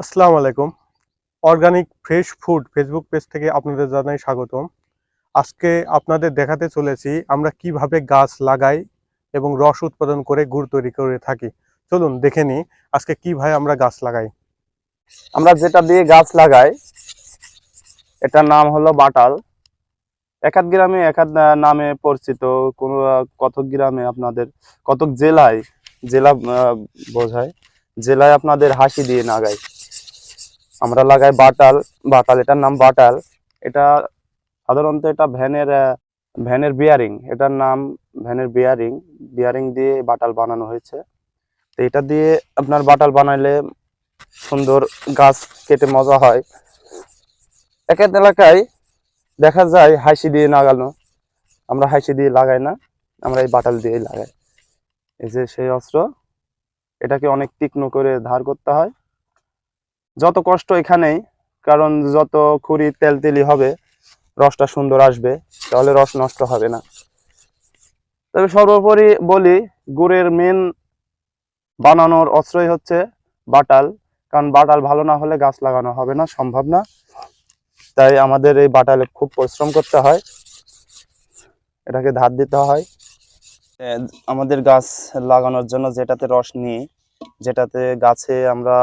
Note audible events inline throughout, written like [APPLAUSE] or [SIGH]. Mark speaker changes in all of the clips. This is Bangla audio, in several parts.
Speaker 1: আসসালামু আলাইকুম। Organic fresh food Facebook page থেকে আপনাদের জানাই স্বাগতম। আজকে আপনাদের দেখাতে চলেছি আমরা কীভাবে গাছ লাগাই এবং রস উৎপাদন করে গুড় তৈরি করে থাকি। চলুন দেখে নিই আজকে কীভাবে আমরা গাছ লাগাই।
Speaker 2: আমরা যেটা দিয়ে গাছ লাগাই এটার নাম হলো বাটাল। একাধ গ্রামে একাধ আহ, নামে পরিচিত কোন কতক গ্রামে আপনাদের কতক জেলায় জেলা বোঝায় জেলায় আপনাদের হাসি দিয়ে লাগাই। আমরা লাগাই বাটাল বাটাল, এটার নাম বাটাল। এটা সাধারণত এটা ভ্যানের ভ্যানের বিয়ারিং এটার নাম ভ্যানের বিয়ারিং বিয়ারিং দিয়ে বাটাল বানানো হয়েছে। তো এটা দিয়ে আপনার বাটাল বানাইলে সুন্দর গাছ কেটে মজা হয়। এক এক এলাকায় দেখা যায় হাসি দিয়ে লাগানো। আমরা হাসি দিয়ে লাগাই না, আমরা এই বাটাল দিয়েই লাগাই। এই যে সেই অস্ত্র, এটাকে অনেক তীক্ষ্ণ করে ধার করতে হয়। যত কষ্ট এখানেই, কারণ যত খুরি তেল তেলি হবে, রসটা সুন্দর আসবে, তাহলে রস নষ্ট হবে না। তবে সর্বোপরি বলি, গুড়ের মেন বানানোর অস্ত্রই হচ্ছে বাটাল, কারণ বাটাল ভালো না হলে গাছ লাগানো হবে না, সম্ভব না। তাই আমাদের এই বাটালে খুব পরিশ্রম করতে হয়। এটাকে ধার দিতে হয়। আমাদের গাছ লাগানোর জন্য যেটাতে রস নিই যেটাতে গাছে আমরা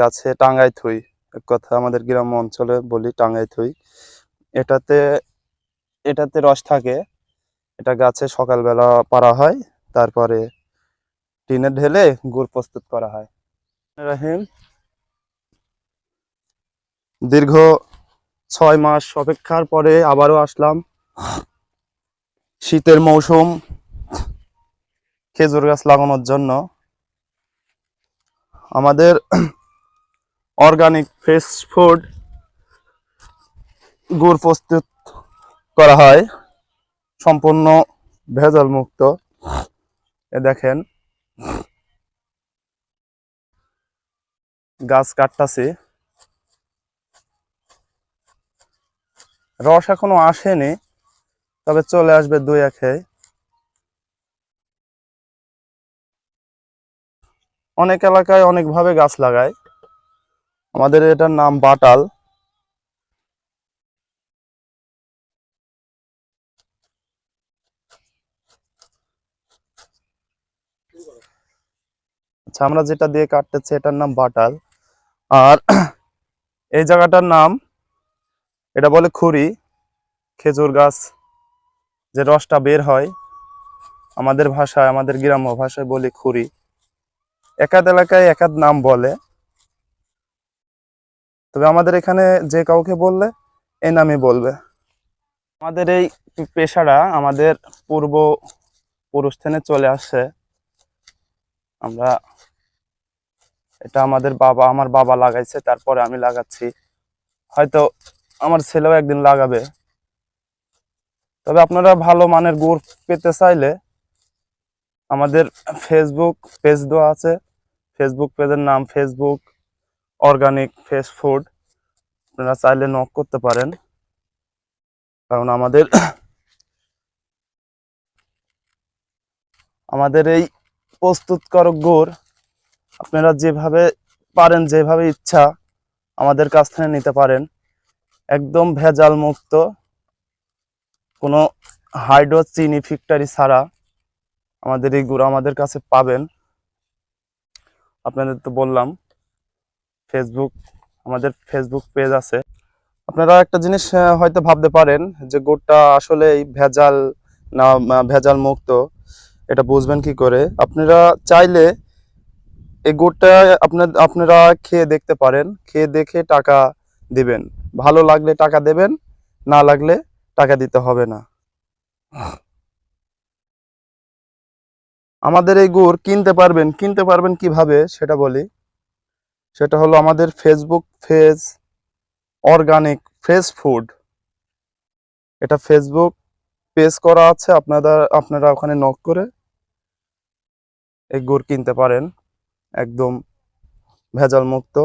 Speaker 2: গাছে টাঙ্গাই থুই। এক কথা আমাদের গ্রাম্য অঞ্চলে বলি টাঙ্গাই থুই। এটাতে এটাতে রস থাকে। এটা গাছে সকালবেলা পারা হয়, তারপরে টিনে ঢেলে গুড় প্রস্তুত করা হয়। রাহিম, দীর্ঘ ছয় মাস অপেক্ষার পরে আবারও আসলাম। শীতের মৌসুম, খেজুর গাছ লাগানোর জন্য। আমাদের অর্গানিক ফ্রেশ ফুড গুড় প্রস্তুত করা হয়। সম্পূর্ণ ভেজাল মুক্ত এ দেখেন। গাছ কাটতাছি। রস এখনও আসেনি, তবে চলে আসবে দুই একে। অনেক এলাকায় অনেকভাবে গাছ লাগায়। আমাদের এটার নাম বাটাল। আচ্ছা আমরা যেটা দিয়ে কাটতেছি, এটার নাম বাটাল। আর [CLEARS THROAT] এই জায়গাটার নাম, এটা বলে খুরি, খেজুর গাছ যে রসটা বের হয়, আমাদের ভাষায়, আমাদের গ্রাম্য ভাষায় বলি খুরি। একাধ এলাকায় একাধ নাম বলে। তবে আমাদের এখানে যে কাউকে বললে, এ নামই বলবে। আমাদের এই পেশাটা আমাদের পূর্ব পুরুষস্থানে চলে আসছে। আমরা এটা আমাদের বাবা, আমার বাবা লাগাইছে, তারপরে আমি লাগাচ্ছি। হয়তো আমার ছেলেও একদিন লাগাবে। তবে আপনারা ভালো মানের গুড় পেতে চাইলে আমাদের ফেসবুক পেজ দেওয়া আছে। ফেসবুক পেজের নাম ফেসবুক অর্গানিক ফ্রেশ ফুড আপনারা চাইলে নক করতে পারেন। কারণ আমাদের [COUGHS] আমাদের এই প্রস্তুতকারক গুড়, আপনারা যেভাবে পারেন, যেভাবে ইচ্ছা আমাদের কাছ থেকে নিতে পারেন। একদম ভেজাল মুক্ত, কোনো হাইড্রো চিনি ফিক্টারি ছাড়া আমাদের এই গুঁড়ো আমাদের কাছে পাবেন। আপনাদের তো বললাম ফেসবুক আমাদের ফেসবুক পেজ আছে। আপনারা একটা জিনিস হয়তো ভাবতে পারেন যে গুড়টা আসলে ভেজাল না ভেজাল মুক্ত। এটা বুঝবেন কি করে? আপনারা চাইলে এই গুড়টা আপনার, আপনারা খেয়ে দেখতে পারেন। খেয়ে দেখে টাকা দিবেন। ভালো লাগলে টাকা দেবেন, না লাগলে টাকা দিতে হবে না। আমাদের এই গুড় কিনতে পারবেন কিনতে পারবেন কীভাবে সেটা বলি। সেটা হলো আমাদের Facebook page organic fresh food এটা ফেসবুক পেজ করা আছে আপনারা আপনারা ওখানে নক করে এই গুড় কিনতে পারেন, একদম ভেজাল মুক্ত